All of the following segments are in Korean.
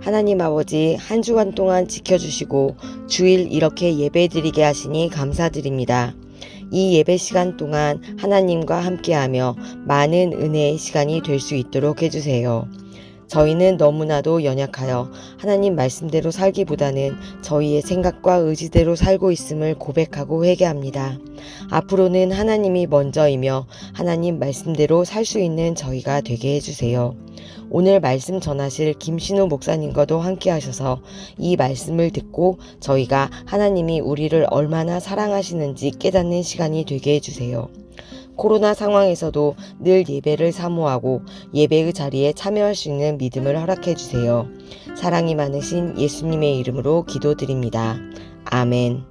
하나님 아버지 한 주간 동안 지켜주시고 주일 이렇게 예배드리게 하시니 감사드립니다. 이 예배 시간 동안 하나님과 함께하며 많은 은혜의 시간이 될 수 있도록 해주세요. 저희는 너무나도 연약하여 하나님 말씀대로 살기보다는 저희의 생각과 의지대로 살고 있음을 고백하고 회개합니다. 앞으로는 하나님이 먼저이며 하나님 말씀대로 살 수 있는 저희가 되게 해주세요. 오늘 말씀 전하실 김신우 목사님과도 함께 하셔서 이 말씀을 듣고 저희가 하나님이 우리를 얼마나 사랑하시는지 깨닫는 시간이 되게 해주세요. 코로나 상황에서도 늘 예배를 사모하고 예배의 자리에 참여할 수 있는 믿음을 허락해 주세요. 사랑이 많으신 예수님의 이름으로 기도드립니다. 아멘.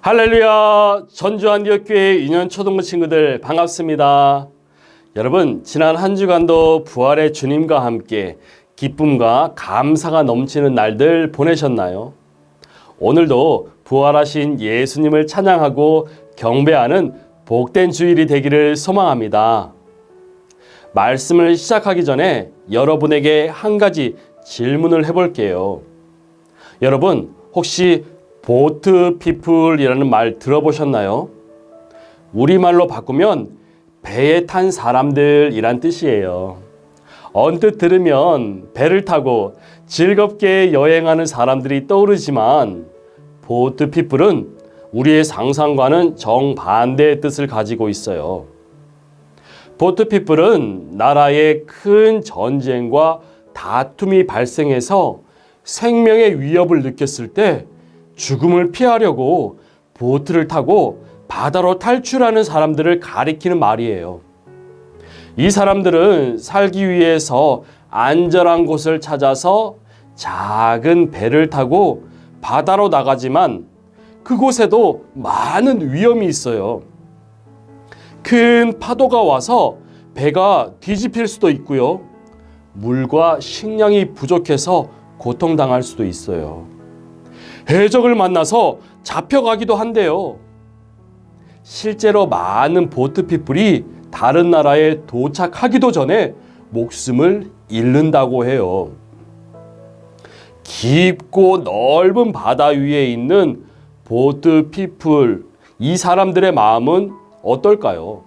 할렐루야 전주한디옥교회 인연 초등부 친구들 반갑습니다. 여러분 지난 한 주간도 부활의 주님과 함께 기쁨과 감사가 넘치는 날들 보내셨나요? 오늘도 부활하신 예수님을 찬양하고 경배하는 복된 주일이 되기를 소망합니다. 말씀을 시작하기 전에 여러분에게 한 가지 질문을 해볼게요. 여러분 혹시 보트 피플이라는 말 들어보셨나요? 우리말로 바꾸면 배에 탄 사람들이란 뜻이에요. 언뜻 들으면 배를 타고 즐겁게 여행하는 사람들이 떠오르지만 보트 피플은 우리의 상상과는 정반대의 뜻을 가지고 있어요. 보트 피플은 나라의 큰 전쟁과 다툼이 발생해서 생명의 위협을 느꼈을 때 죽음을 피하려고 보트를 타고 바다로 탈출하는 사람들을 가리키는 말이에요. 이 사람들은 살기 위해서 안전한 곳을 찾아서 작은 배를 타고 바다로 나가지만 그곳에도 많은 위험이 있어요. 큰 파도가 와서 배가 뒤집힐 수도 있고요. 물과 식량이 부족해서 고통당할 수도 있어요. 해적을 만나서 잡혀가기도 한대요. 실제로 많은 보트피플이 다른 나라에 도착하기도 전에 목숨을 잃는다고 해요. 깊고 넓은 바다 위에 있는 보트 피플, 이 사람들의 마음은 어떨까요?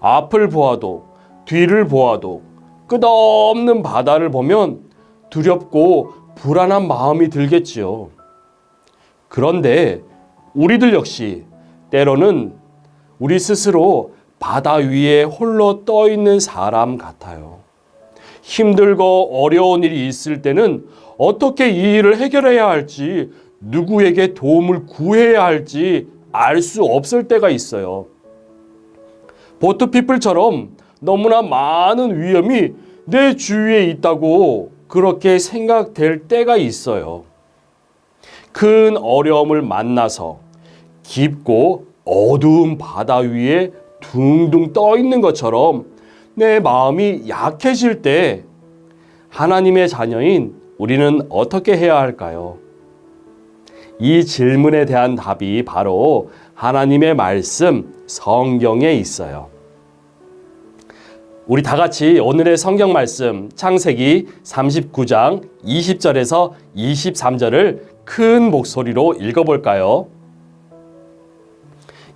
앞을 보아도 뒤를 보아도 끝없는 바다를 보면 두렵고 불안한 마음이 들겠지요. 그런데 우리들 역시 때로는 우리 스스로 바다 위에 홀로 떠 있는 사람 같아요. 힘들고 어려운 일이 있을 때는 어떻게 이 일을 해결해야 할지, 누구에게 도움을 구해야 할지 알 수 없을 때가 있어요. 보트피플처럼 너무나 많은 위험이 내 주위에 있다고 그렇게 생각될 때가 있어요. 큰 어려움을 만나서 깊고 어두운 바다 위에 둥둥 떠 있는 것처럼 내 마음이 약해질 때 하나님의 자녀인 우리는 어떻게 해야 할까요? 이 질문에 대한 답이 바로 하나님의 말씀 성경에 있어요. 우리 다 같이 오늘의 성경 말씀 창세기 39장 20절에서 23절을 큰 목소리로 읽어볼까요?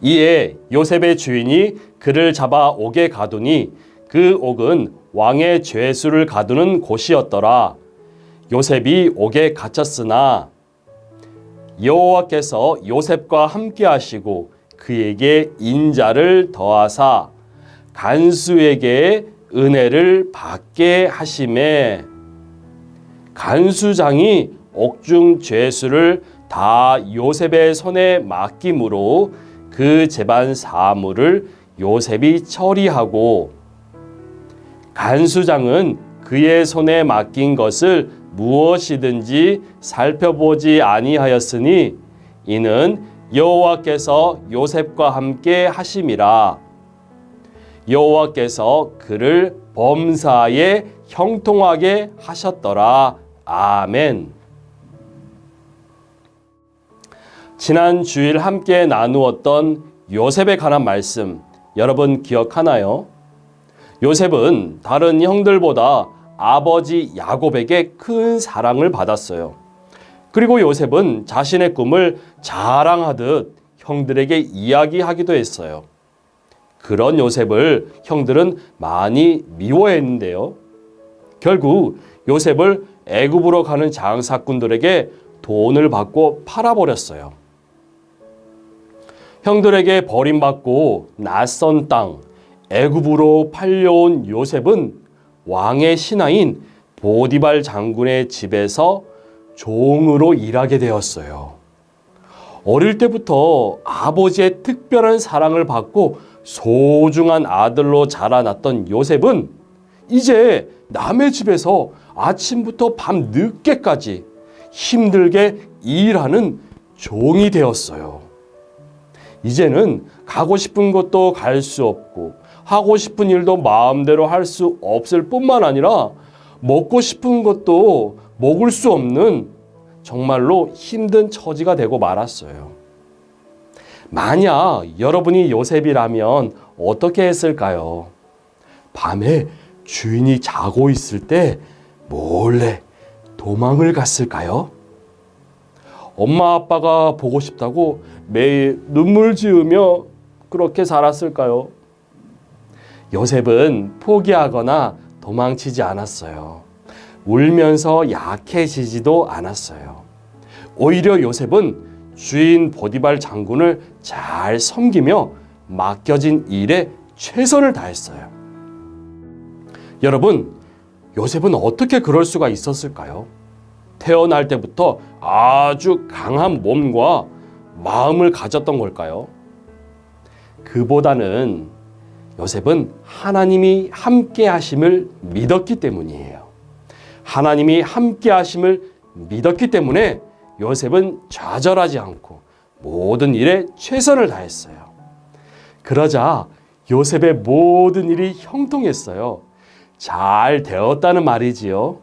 이에 요셉의 주인이 그를 잡아 옥에 가두니 그 옥은 왕의 죄수를 가두는 곳이었더라. 요셉이 옥에 갇혔으나 여호와께서 요셉과 함께 하시고 그에게 인자를 더하사 간수에게 은혜를 받게 하심에 간수장이 옥중 죄수를 다 요셉의 손에 맡김으로 그 재반 사물을 요셉이 처리하고 간수장은 그의 손에 맡긴 것을 무엇이든지 살펴보지 아니하였으니 이는 여호와께서 요셉과 함께 하심이라 여호와께서 그를 범사에 형통하게 하셨더라 아멘. 지난 주일 함께 나누었던 요셉에 관한 말씀 여러분 기억하나요? 요셉은 다른 형들보다 아버지 야곱에게 큰 사랑을 받았어요. 그리고 요셉은 자신의 꿈을 자랑하듯 형들에게 이야기하기도 했어요. 그런 요셉을 형들은 많이 미워했는데요. 결국 요셉을 애굽으로 가는 장사꾼들에게 돈을 받고 팔아버렸어요. 형들에게 버림받고 낯선 땅 애굽으로 팔려온 요셉은 왕의 신하인 보디발 장군의 집에서 종으로 일하게 되었어요. 어릴 때부터 아버지의 특별한 사랑을 받고 소중한 아들로 자라났던 요셉은 이제 남의 집에서 아침부터 밤 늦게까지 힘들게 일하는 종이 되었어요. 이제는 가고 싶은 곳도 갈 수 없고 하고 싶은 일도 마음대로 할 수 없을 뿐만 아니라 먹고 싶은 것도 먹을 수 없는 정말로 힘든 처지가 되고 말았어요. 만약 여러분이 요셉이라면 어떻게 했을까요? 밤에 주인이 자고 있을 때 몰래 도망을 갔을까요? 엄마 아빠가 보고 싶다고 매일 눈물 지으며 그렇게 살았을까요? 요셉은 포기하거나 도망치지 않았어요. 울면서 약해지지도 않았어요. 오히려 요셉은 주인 보디발 장군을 잘 섬기며 맡겨진 일에 최선을 다했어요. 여러분, 요셉은 어떻게 그럴 수가 있었을까요? 태어날 때부터 아주 강한 몸과 마음을 가졌던 걸까요? 그보다는 요셉은 하나님이 함께 하심을 믿었기 때문이에요. 하나님이 함께 하심을 믿었기 때문에 요셉은 좌절하지 않고 모든 일에 최선을 다했어요. 그러자 요셉의 모든 일이 형통했어요. 잘 되었다는 말이지요.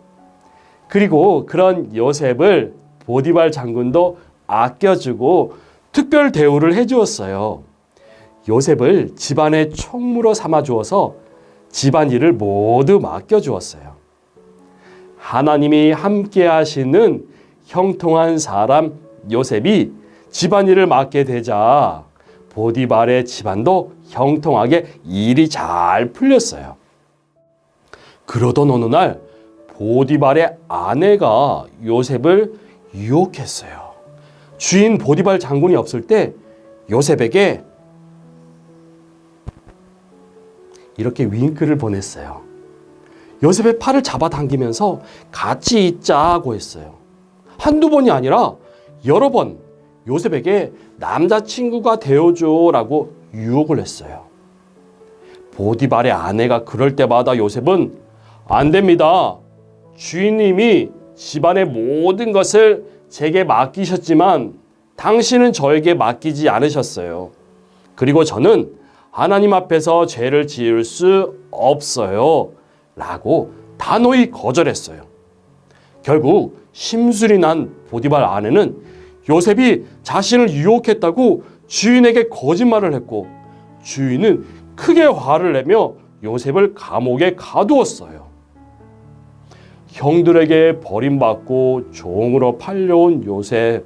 그리고 그런 요셉을 보디발 장군도 아껴주고 특별 대우를 해주었어요. 요셉을 집안의 총무로 삼아 주어서 집안 일을 모두 맡겨 주었어요. 하나님이 함께 하시는 형통한 사람 요셉이 집안 일을 맡게 되자 보디발의 집안도 형통하게 일이 잘 풀렸어요. 그러던 어느 날 보디발의 아내가 요셉을 유혹했어요. 주인 보디발 장군이 없을 때 요셉에게 이렇게 윙크를 보냈어요. 요셉의 팔을 잡아당기면서 같이 있자고 했어요. 한두 번이 아니라 여러 번 요셉에게 남자친구가 되어줘라고 유혹을 했어요. 보디발의 아내가 그럴 때마다 요셉은 안 됩니다. 주인님이 집안의 모든 것을 제게 맡기셨지만 당신은 저에게 맡기지 않으셨어요. 그리고 저는 하나님 앞에서 죄를 지을 수 없어요. 라고 단호히 거절했어요. 결국 심술이 난 보디발 아내는 요셉이 자신을 유혹했다고 주인에게 거짓말을 했고 주인은 크게 화를 내며 요셉을 감옥에 가두었어요. 형들에게 버림받고 종으로 팔려온 요셉.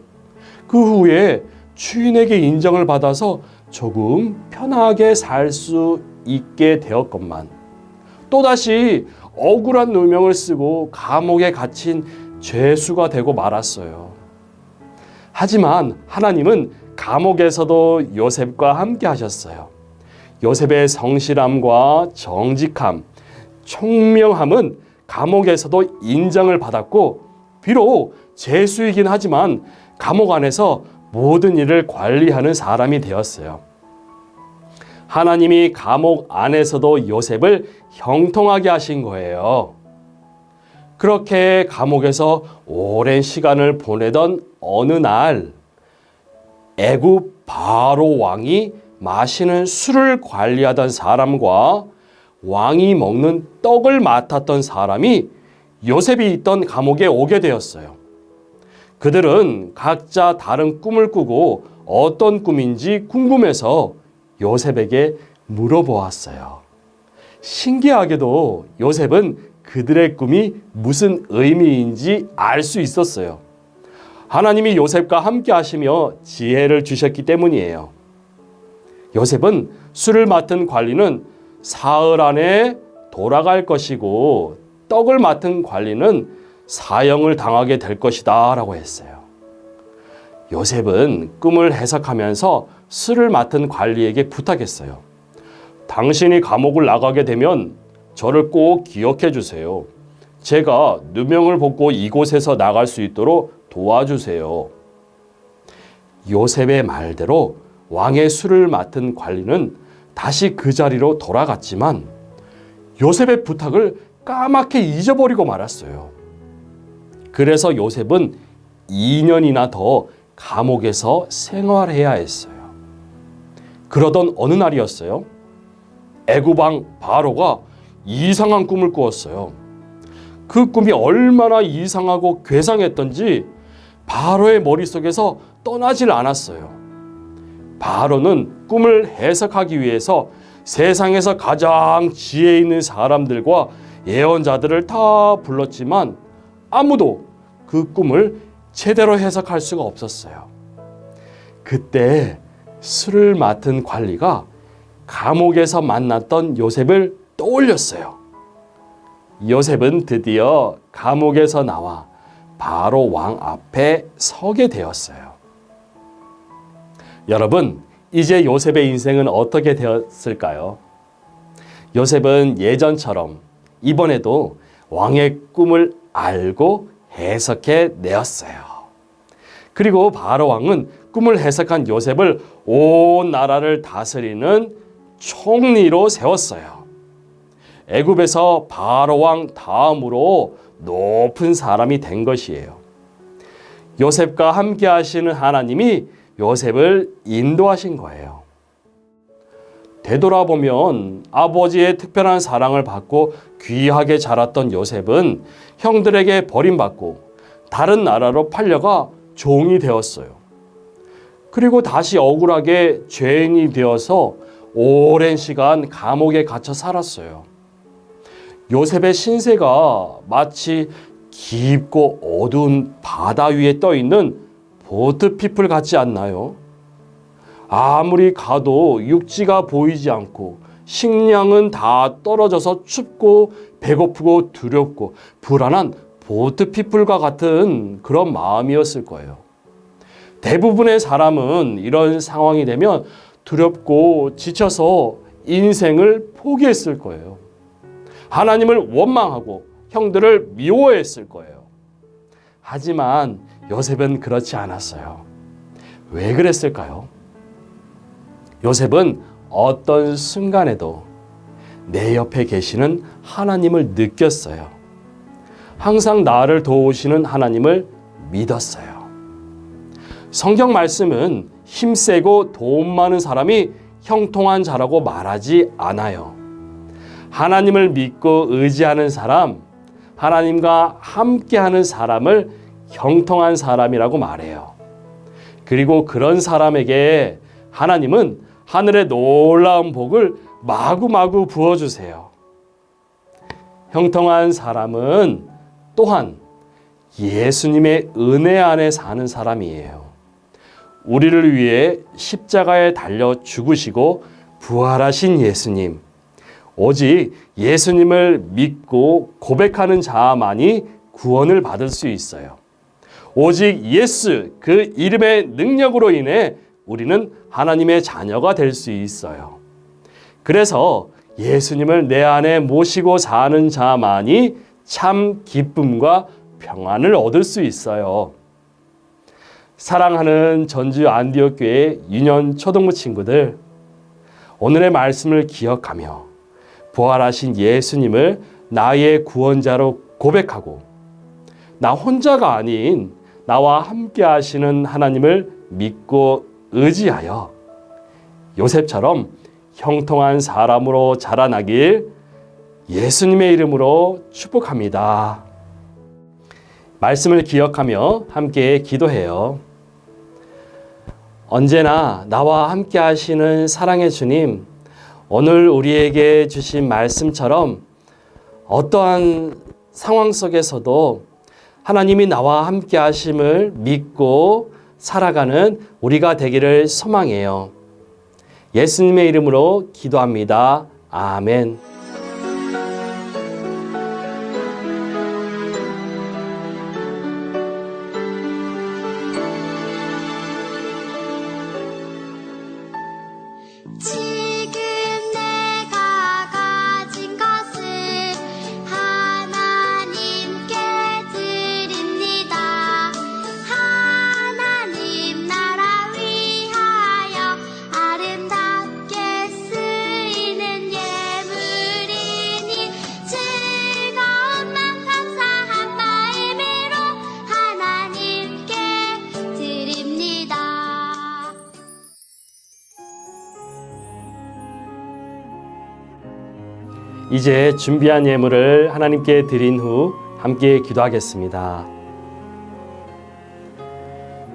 그 후에 주인에게 인정을 받아서 조금 편하게 살 수 있게 되었건만 또다시 억울한 누명을 쓰고 감옥에 갇힌 죄수가 되고 말았어요. 하지만 하나님은 감옥에서도 요셉과 함께 하셨어요. 요셉의 성실함과 정직함, 총명함은 감옥에서도 인정을 받았고 비록 죄수이긴 하지만 감옥 안에서 모든 일을 관리하는 사람이 되었어요. 하나님이 감옥 안에서도 요셉을 형통하게 하신 거예요. 그렇게 감옥에서 오랜 시간을 보내던 어느 날 애굽 바로 왕이 마시는 술을 관리하던 사람과 왕이 먹는 떡을 맡았던 사람이 요셉이 있던 감옥에 오게 되었어요. 그들은 각자 다른 꿈을 꾸고 어떤 꿈인지 궁금해서 요셉에게 물어보았어요. 신기하게도 요셉은 그들의 꿈이 무슨 의미인지 알 수 있었어요. 하나님이 요셉과 함께 하시며 지혜를 주셨기 때문이에요. 요셉은 술을 맡은 관리는 사흘 안에 돌아갈 것이고 떡을 맡은 관리는 사형을 당하게 될 것이다 라고 했어요. 요셉은 꿈을 해석하면서 술을 맡은 관리에게 부탁했어요. 당신이 감옥을 나가게 되면 저를 꼭 기억해 주세요. 제가 누명을 벗고 이곳에서 나갈 수 있도록 도와주세요. 요셉의 말대로 왕의 술을 맡은 관리는 다시 그 자리로 돌아갔지만 요셉의 부탁을 까맣게 잊어버리고 말았어요. 그래서 요셉은 2년이나 더 감옥에서 생활해야 했어요. 그러던 어느 날이었어요. 애굽왕 바로가 이상한 꿈을 꾸었어요. 그 꿈이 얼마나 이상하고 괴상했던지 바로의 머릿속에서 떠나질 않았어요. 바로는 꿈을 해석하기 위해서 세상에서 가장 지혜 있는 사람들과 예언자들을 다 불렀지만 아무도 그 꿈을 제대로 해석할 수가 없었어요. 그때 술을 맡은 관리가 감옥에서 만났던 요셉을 떠올렸어요. 요셉은 드디어 감옥에서 나와 바로 왕 앞에 서게 되었어요. 여러분, 이제 요셉의 인생은 어떻게 되었을까요? 요셉은 예전처럼 이번에도 왕의 꿈을 알고 해석해 내었어요. 그리고 바로 왕은 꿈을 해석한 요셉을 온 나라를 다스리는 총리로 세웠어요. 애굽에서 바로 왕 다음으로 높은 사람이 된 것이에요. 요셉과 함께 하시는 하나님이 요셉을 인도하신 거예요. 되돌아보면 아버지의 특별한 사랑을 받고 귀하게 자랐던 요셉은 형들에게 버림받고 다른 나라로 팔려가 종이 되었어요. 그리고 다시 억울하게 죄인이 되어서 오랜 시간 감옥에 갇혀 살았어요. 요셉의 신세가 마치 깊고 어두운 바다 위에 떠 있는 보트 피플 같지 않나요? 아무리 가도 육지가 보이지 않고 식량은 다 떨어져서 춥고 배고프고 두렵고 불안한 보트 피플과 같은 그런 마음이었을 거예요. 대부분의 사람은 이런 상황이 되면 두렵고 지쳐서 인생을 포기했을 거예요. 하나님을 원망하고 형들을 미워했을 거예요. 하지만 요셉은 그렇지 않았어요. 왜 그랬을까요? 요셉은 어떤 순간에도 내 옆에 계시는 하나님을 느꼈어요. 항상 나를 도우시는 하나님을 믿었어요. 성경 말씀은 힘세고 도움 많은 사람이 형통한 자라고 말하지 않아요. 하나님을 믿고 의지하는 사람, 하나님과 함께하는 사람을 형통한 사람이라고 말해요. 그리고 그런 사람에게 하나님은 하늘의 놀라운 복을 마구마구 부어주세요. 형통한 사람은 또한 예수님의 은혜 안에 사는 사람이에요. 우리를 위해 십자가에 달려 죽으시고 부활하신 예수님. 오직 예수님을 믿고 고백하는 자만이 구원을 받을 수 있어요. 오직 예수 그 이름의 능력으로 인해 우리는 하나님의 자녀가 될 수 있어요. 그래서 예수님을 내 안에 모시고 사는 자만이 참 기쁨과 평안을 얻을 수 있어요. 사랑하는 전주 안디옥 교회 유년 초등부 친구들, 오늘의 말씀을 기억하며 부활하신 예수님을 나의 구원자로 고백하고 나 혼자가 아닌 나와 함께 하시는 하나님을 믿고 의지하여 요셉처럼 형통한 사람으로 자라나길 예수님의 이름으로 축복합니다. 말씀을 기억하며 함께 기도해요. 언제나 나와 함께 하시는 사랑의 주님, 오늘 우리에게 주신 말씀처럼 어떠한 상황 속에서도 하나님이 나와 함께 하심을 믿고 살아가는 우리가 되기를 소망해요. 예수님의 이름으로 기도합니다. 아멘. 이제 준비한 예물을 하나님께 드린 후 함께 기도하겠습니다.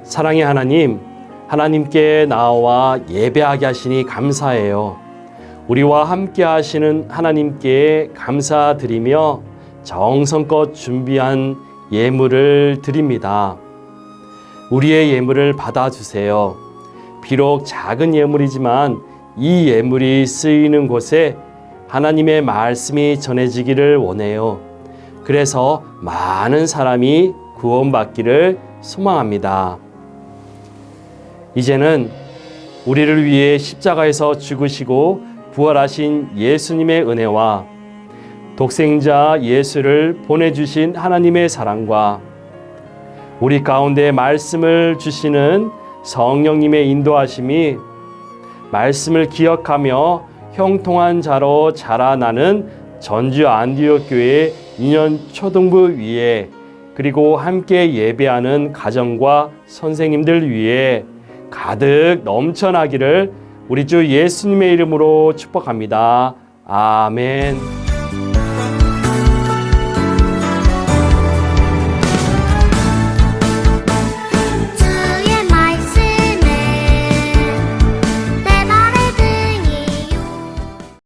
사랑의 하나님, 하나님께 나와 예배하게 하시니 감사해요. 우리와 함께 하시는 하나님께 감사드리며 정성껏 준비한 예물을 드립니다. 우리의 예물을 받아주세요. 비록 작은 예물이지만 이 예물이 쓰이는 곳에 하나님의 말씀이 전해지기를 원해요. 그래서 많은 사람이 구원받기를 소망합니다. 이제는 우리를 위해 십자가에서 죽으시고 부활하신 예수님의 은혜와 독생자 예수를 보내주신 하나님의 사랑과 우리 가운데 말씀을 주시는 성령님의 인도하심이 말씀을 기억하며 형통한 자로 자라나는 전주 안디옥 교회 2년 초등부 위에 그리고 함께 예배하는 가정과 선생님들 위에 가득 넘쳐나기를 우리 주 예수님의 이름으로 축복합니다. 아멘.